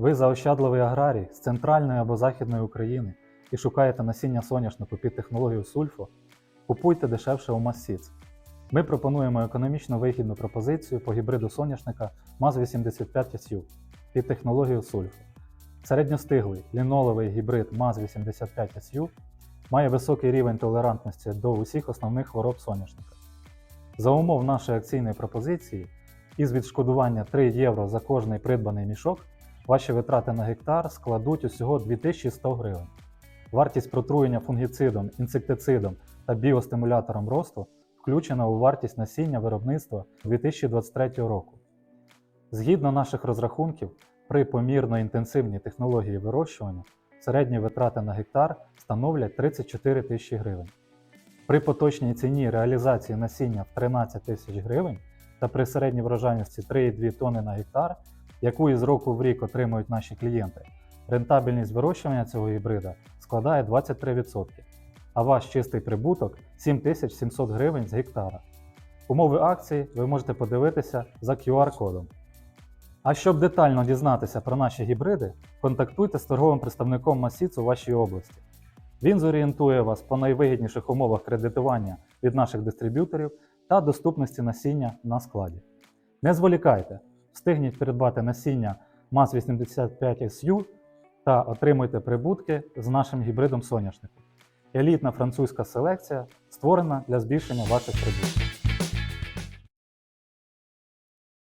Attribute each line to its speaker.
Speaker 1: Ви заощадливий аграрій з центральної або західної України і шукаєте насіння соняшнику під технологію сульфо, купуйте дешевше у Массіц. Ми пропонуємо економічно вигідну пропозицію по гібриду соняшника МАЗ-85SU під технологію сульфо. Середньостиглий ліноловий гібрид МАЗ-85SU має високий рівень толерантності до усіх основних хвороб соняшника. За умов нашої акційної пропозиції, із відшкодування 3 євро за кожний придбаний мішок, ваші витрати на гектар складуть усього 2100 гривень. Вартість протруєння фунгіцидом, інсектицидом та біостимулятором росту включена у вартість насіння виробництва 2023 року. Згідно наших розрахунків, при помірно інтенсивній технології вирощування середні витрати на гектар становлять 34 тисячі гривень. При поточній ціні реалізації насіння в 13 тисяч гривень та при середній врожайності 3,2 тонни на гектар, яку із року в рік отримують наші клієнти, рентабельність вирощування цього гібрида складає 23%, а ваш чистий прибуток 7700 гривень з гектара. Умови акції ви можете подивитися за QR-кодом. А щоб детально дізнатися про наші гібриди, контактуйте з торговим представником Масіц у вашій області. Він зорієнтує вас по найвигідніших умовах кредитування від наших дистриб'юторів та доступності насіння на складі. Не зволікайте, встигніть придбати насіння МАЗ-85SU та отримуйте прибутки з нашим гібридом соняшнику. Елітна французька селекція створена для збільшення ваших прибутків.